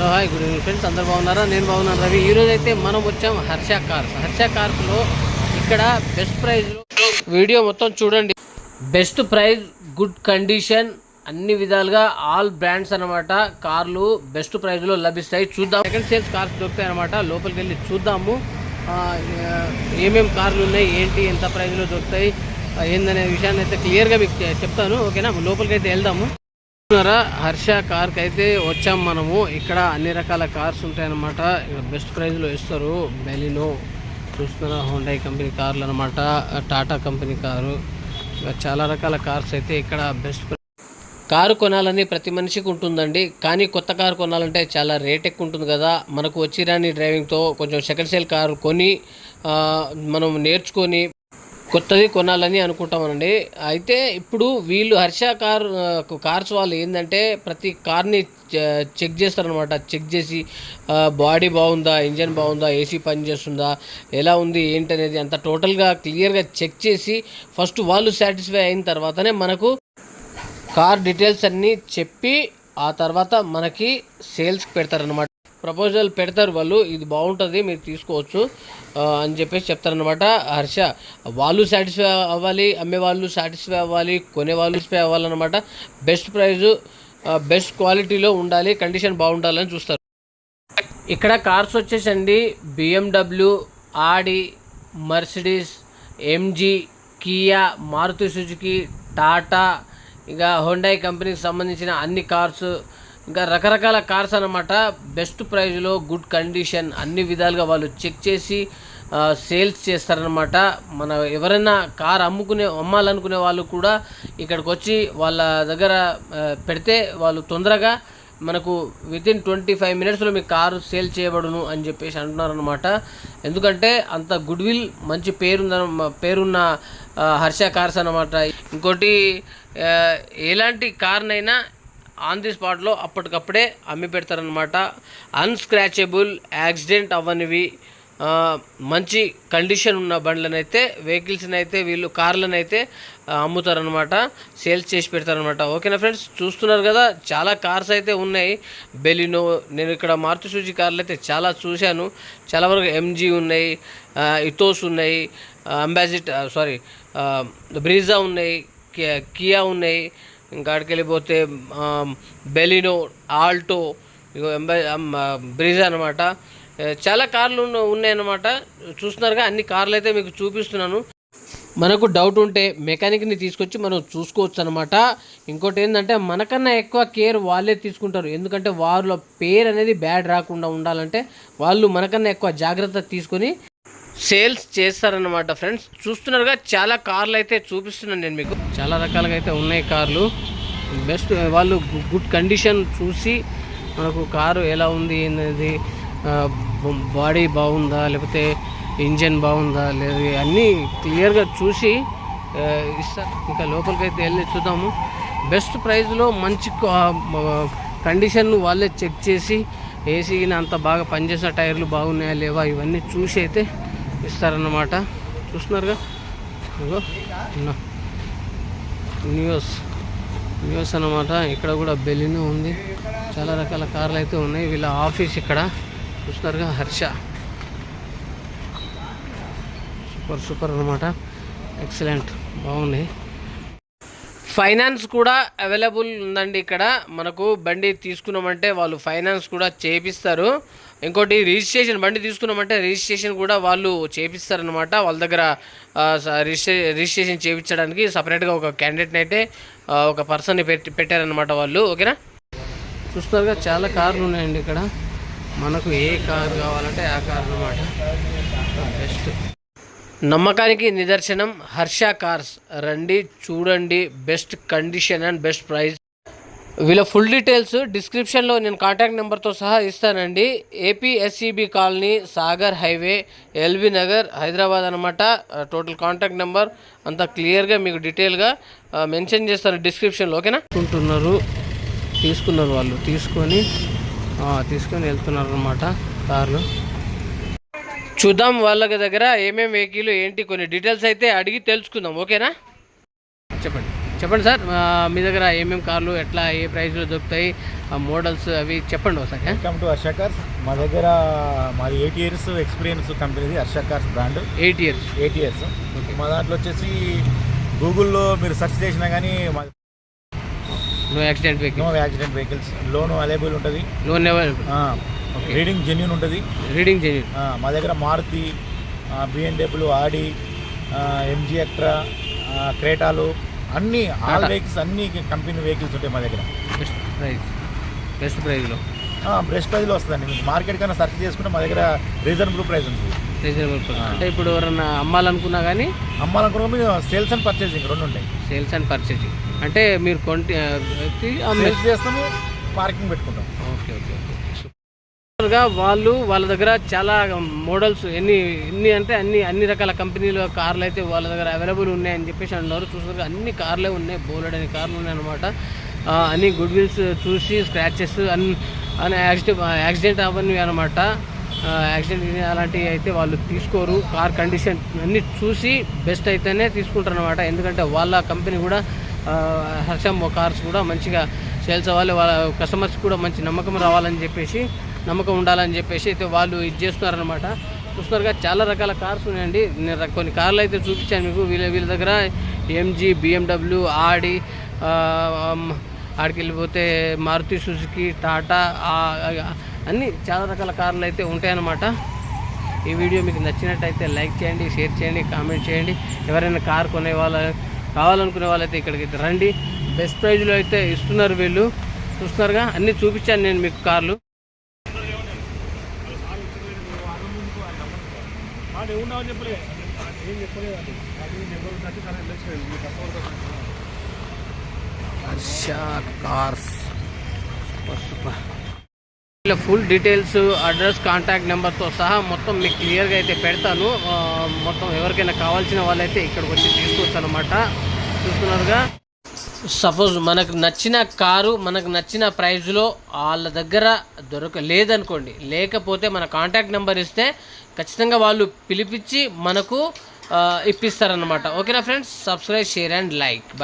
Hello hi good evening friends అందరు బాగున్నారా? నేను బాగున్నాను రవి. ఈరోజు అయితే మనం వచ్చాం హర్ష కార్స్. హర్ష కార్స్లో ఇక్కడ బెస్ట్ ప్రైజ్లో వీడియో మొత్తం చూడండి. బెస్ట్ ప్రైస్ గుడ్ కండిషన్ అన్ని విధాలుగా ఆల్ బ్రాండ్స్ అన్నమాట. కార్లు బెస్ట్ ప్రైజ్లో లభిస్తాయి. చూద్దాం. సెకండ్ సేల్స్ కార్స్ దొరుకుతాయి అనమాట లోపలికి వెళ్ళి చూద్దాము. ఏమేమి ఏమేం కార్లు ఉన్నాయి ఏంటి ఎంత ప్రైజ్లో దొరుకుతాయి ఏందనే విషయాన్ని అయితే క్లియర్గా మీకు చెప్తాను. ఓకేనా? లోపలికి అయితే వెళ్దాము. చూస్తున్నారా? హర్ష కార్కి అయితే వచ్చాం మనము. ఇక్కడ అన్ని రకాల కార్స్ ఉంటాయన్నమాట. ఇక్కడ బెస్ట్ ప్రైజ్లో ఇస్తారు. బెలినో చూస్తున్నారా? హోండై కంపెనీ కార్లు అనమాట టాటా కంపెనీ కారు. ఇంకా చాలా రకాల కార్స్ అయితే ఇక్కడ బెస్ట్ కారు కొనాలని ప్రతి మనిషికి ఉంటుందండి. కానీ కొత్త కారు కొనాలంటే చాలా రేట్ ఎక్కువ ఉంటుంది కదా. మనకు వచ్చి రాని డ్రైవింగ్తో కొంచెం సెకండ్ సేల్ కారు కొని మనం నేర్చుకొని కొత్తది కొనాలని అనుకుంటామనండి. అయితే ఇప్పుడు వీళ్ళు హర్ష కార్ కార్స్ వాళ్ళు ఏంటంటే ప్రతి కార్ని చెక్ చేస్తారనమాట. చెక్ చేసి బాడీ బాగుందా ఇంజన్ బాగుందా ఏసీ పని చేస్తుందా ఎలా ఉంది ఏంటి అనేది అంత టోటల్గా క్లియర్గా చెక్ చేసి ఫస్ట్ వాళ్ళు సాటిస్ఫై అయిన తర్వాతనే మనకు కార్ డీటెయిల్స్ అన్నీ చెప్పి ఆ తర్వాత మనకి సేల్స్కి పెడతారనమాట. ప్రపోజల్ పెడతారు వాళ్ళు ఇది బాగుంటుంది మీరు తీసుకోవచ్చు అని చెప్పేసి చెప్తారనమాట హర్ష వాళ్ళు సాటిస్ఫై అవ్వాలి అమ్మే వాళ్ళు సాటిస్ఫై అవ్వాలి కొనే వాళ్ళు సాటిస్ఫై అవ్వాలన్నమాట. బెస్ట్ ప్రైజు బెస్ట్ క్వాలిటీలో ఉండాలి కండిషన్ బాగుండాలని చూస్తారు. ఇక్కడ కార్స్ వచ్చేసండి BMW Audi Mercedes MG Kia Maruti Suzuki Tata ఇంకా హోండాయ్ కంపెనీకి సంబంధించిన అన్ని కార్స్ ఇంకా రకరకాల కార్స్ అనమాట బెస్ట్ ప్రైజ్లో గుడ్ కండిషన్ అన్ని విధాలుగా వాళ్ళు చెక్ చేసి సేల్స్ చేస్తారనమాట మన ఎవరైనా కార్ అమ్ముకునే అమ్మాలనుకునే వాళ్ళు కూడా ఇక్కడికి వచ్చి వాళ్ళ దగ్గర పెడితే వాళ్ళు తొందరగా మనకు వితిన్ ట్వంటీ ఫైవ్ మినిట్స్లో మీ కారు సేల్ చేయబడును అని చెప్పేసి అంటున్నారనమాట ఎందుకంటే అంత గుడ్ విల్ మంచి పేరుంద పేరున్న హర్ష కార్స్ అనమాట ఇంకోటి ఎలాంటి కార్నైనా ఆన్ ది స్పాట్లో అప్పటికప్పుడే అమ్మి పెడతారనమాట అన్స్క్రాచబుల్ యాక్సిడెంట్ అవ్వనివి మంచి కండిషన్ ఉన్న బండ్లను అయితే వెహికల్స్ని అయితే వీళ్ళు కార్లను అయితే అమ్ముతారనమాట సేల్స్ చేసి పెడతారనమాట ఓకేనా ఫ్రెండ్స్ చూస్తున్నారు కదా చాలా కార్స్ అయితే ఉన్నాయి. బెలినో నేను ఇక్కడ మారుతి సూచి కార్లు అయితే చాలా చూశాను. చాలా వరకు ఎంజీ ఉన్నాయి ఇతోస్ ఉన్నాయి అంబాసిడ్ సారీ బ్రీజా ఉన్నాయి కి- కియా ఉన్నాయి ఇంకా అక్కడికెళ్ళిపోతే బెలినో ఆల్టో ఇగో ఎంబ అనమాట చాలా కార్లు ఉన్నాయన్నమాట. చూస్తున్నారుగా అన్ని కార్లు అయితే మీకు చూపిస్తున్నాను. మనకు డౌట్ ఉంటే మెకానిక్ని తీసుకొచ్చి మనం చూసుకోవచ్చు అనమాట ఇంకోటి ఏంటంటే మనకన్నా ఎక్కువ కేర్ వాళ్ళే తీసుకుంటారు. ఎందుకంటే వాళ్ళ పేరు అనేది బ్యాడ్ రాకుండా ఉండాలంటే వాళ్ళు మనకన్నా ఎక్కువ జాగ్రత్త తీసుకొని సేల్స్ చేస్తారనమాట ఫ్రెండ్స్. చూస్తున్నారుగా చాలా కార్లు అయితే చూపిస్తున్నాను నేను మీకు. చాలా రకాలుగా అయితే ఉన్నాయి కార్లు. బెస్ట్ వాళ్ళు గుడ్ కండిషన్ చూసి మనకు కారు ఎలా ఉంది అనేది బాడీ బాగుందా లేకపోతే ఇంజన్ బాగుందా లేదా అన్నీ క్లియర్గా చూసి ఇస్తారు ఇంకా లోపలికి అయితే వెళ్ళి చూద్దాము. బెస్ట్ ప్రైస్లో మంచి కా- కండిషన్ వాళ్ళే చెక్ చేసి ఏసీ అంత బాగా పనిచేసిన టైర్లు బాగున్నాయా లేవా ఇవన్నీ చూసి అయితే ఇస్తారన్నమాట. చూస్తున్నారుగా? ఇగో న్యూస్ న్యూస్ అన్నమాట. ఇక్కడ కూడా బెలిన్ ఉంది. చాలా రకాల కార్లు అయితే ఉన్నాయి. వీళ్ళ ఆఫీస్ ఇక్కడ. చూస్తున్నారుగా హర్ష. సూపర్ సూపర్ అనమాట ఎక్సలెంట్ బాగున్నాయి ఫైనాన్స్ కూడా అవైలబుల్ ఉందండి ఇక్కడ. మనకు బండి తీసుకున్నామంటే వాళ్ళు ఫైనాన్స్ కూడా చేపిస్తారు. ఇంకోటి రిజిస్ట్రేషన్ బండి తీసుకున్నామంటే రిజిస్ట్రేషన్ కూడా వాళ్ళు చేపిస్తారనమాట వాళ్ళ దగ్గర రిజిస్ట్రే రిజిస్ట్రేషన్ చేయించడానికి సపరేట్గా ఒక క్యాండిడేట్ని అయితే ఒక పర్సన్ని పెట్టి పెట్టారనమాట వాళ్ళు. ఓకేనా? చూస్తారుగా చాలా కార్లు ఉన్నాయండి ఇక్కడ. మనకు ఏ కార్ కావాలంటే ఆ కారు అనమాట బెస్ట్. నమ్మకానికి నిదర్శనం హర్ష కార్స్. రండి చూడండి best condition and best price. వీళ్ళ ఫుల్ డీటెయిల్స్ డిస్క్రిప్షన్లో నేను కాంటాక్ట్ నెంబర్తో సహా ఇస్తానండి. AP SCB colony Sagar highway LB Nagar Hyderabad అనమాట టోటల్ కాంటాక్ట్ నెంబర్ అంతా క్లియర్గా మీకు డీటెయిల్గా మెన్షన్ చేస్తాను డిస్క్రిప్షన్లో ఓకేనా? ఉంటున్నారు తీసుకున్నారు వాళ్ళు. తీసుకొని తీసుకొని వెళ్తున్నారు అనమాట కార్లు చూద్దాం వాళ్ళ దగ్గర ఏమేమి వెహికల్ ఏంటి కొన్ని డీటెయిల్స్ అయితే అడిగి తెలుసుకుందాం ఓకేనా? చెప్పండి. చెప్పండి సార్ మీ దగ్గర ఏమేమి కార్లు ఎట్లా ఏ ప్రైస్లో దొరుకుతాయి మోడల్స్ అవి చెప్పండి ఒకసారి వెల్కమ్ టు హర్ష కార్స్ మా దగ్గర మాది ఎయిట్ ఇయర్స్ ఎక్స్పీరియన్స్ కంపెనీది Harsha cars brand eight years eight years మా దాంట్లో వచ్చేసి గూగుల్లో మీరు సెర్చ్ చేసినా కానీ మా no accident vehicle no accident vehicles loan available ఉంటుంది. Loan available. రీడింగ్ జెన్యున్ ఉంటుంది. రీడింగ్ జెన్యూన్ మా దగ్గర Maruti BMW Audi MG extra క్రేటాలు అన్ని ఆల్. వెహికల్స్ అన్ని కంపెనీ వెహికల్స్ ఉంటాయి మా దగ్గర. బెస్ట్ ప్రైస్ బెస్ట్ ప్రైస్లో బెస్ట్ ప్రైస్లో వస్తుందండి. మీకు మార్కెట్ కన్నా సెర్చ్ చేసుకుంటే మా దగ్గర రీజనబుల్ ప్రైస్ ఉంటుంది. Reasonable price. అంటే ఇప్పుడు ఎవరన్నా అమ్మాలనుకున్నా కానీ అమ్మాలనుకున్న మీరు సేల్స్ అండ్ పర్చేసింగ్ రెండు ఉంటాయి. సేల్స్ అండ్ పర్చేసింగ్ అంటే మీరు కొంటి ఆ, వ్యక్తి అమ్మే సేల్స్ చేస్తాము పార్కింగ్ పెట్టుకుంటాం. గా వాళ్ళు వాళ్ళ దగ్గర చాలా మోడల్స్ ఎన్ని ఎన్ని అంటే అన్ని అన్ని రకాల కంపెనీల కార్లు అయితే వాళ్ళ దగ్గర అవైలబుల్ ఉన్నాయని చెప్పేసి అన్నారు. చూసారు అన్ని కార్లే ఉన్నాయి. బోలెడ్ అనే కార్లు ఉన్నాయి అనమాట అన్ని గుడ్ విల్స్ చూసి స్క్రాచెస్ అన్ అని యాక్సిడెంట్ యాక్సిడెంట్ అవన్నీ అనమాట యాక్సిడెంట్ అలాంటివి అయితే వాళ్ళు తీసుకోరు. కార్ కండిషన్ అన్ని చూసి బెస్ట్ అయితేనే తీసుకుంటారు అనమాట ఎందుకంటే వాళ్ళ కంపెనీ కూడా హర్షం కార్స్ కూడా మంచిగా సేల్స్ అవ్వాలి. వాళ్ళ కస్టమర్స్ కూడా మంచి నమ్మకం రావాలని చెప్పేసి నమ్మకం ఉండాలని చెప్పేసి అయితే వాళ్ళు ఇది చేస్తున్నారనమాట చూస్తున్నారుగా చాలా రకాల కార్స్ ఉన్నాయండి. నేను కొన్ని కార్లు అయితే చూపించాను మీకు. వీళ్ళ వీళ్ళ దగ్గర ఎంజీ బిఎండబ్ల్యూ ఆడి ఆడికి వెళ్ళిపోతే మారుతి సుజుకి టాటా అన్నీ అన్ని చాలా రకాల కార్లు అయితే ఉంటాయన్నమాట. ఈ వీడియో మీకు నచ్చినట్టయితే లైక్ చేయండి షేర్ చేయండి కామెంట్ చేయండి. ఎవరైనా కార్ కొనే వాళ్ళ కావాలనుకునే వాళ్ళైతే ఇక్కడికి అయితే రండి. బెస్ట్ ప్రైజ్లో అయితే ఇస్తున్నారు వీళ్ళు. చూస్తున్నారుగా? అన్నీ చూపించాను నేను మీకు కార్లు. హర్ష కార్స్. Super super. ఇలా ఫుల్ డీటెయిల్స్ అడ్రస్ కాంటాక్ట్ నెంబర్తో సహా మొత్తం మీకు క్లియర్గా అయితే పెడతాను. మొత్తం ఎవరికైనా కావాల్సిన వాళ్ళైతే ఇక్కడికి వచ్చి తీసుకోవచ్చు అనమాట చూస్తున్నారుగా? సపోజ్ మనకు నచ్చిన కారు మనకు నచ్చిన ప్రైజ్లో వాళ్ళ దగ్గర దొరక లేదనుకోండి లేకపోతే మన కాంటాక్ట్ నెంబర్ ఇస్తే ఖచ్చితంగా వాళ్ళు పిలిపించి మనకు ఇప్పిస్తారనమాట ఓకేనా friends? Subscribe share and like.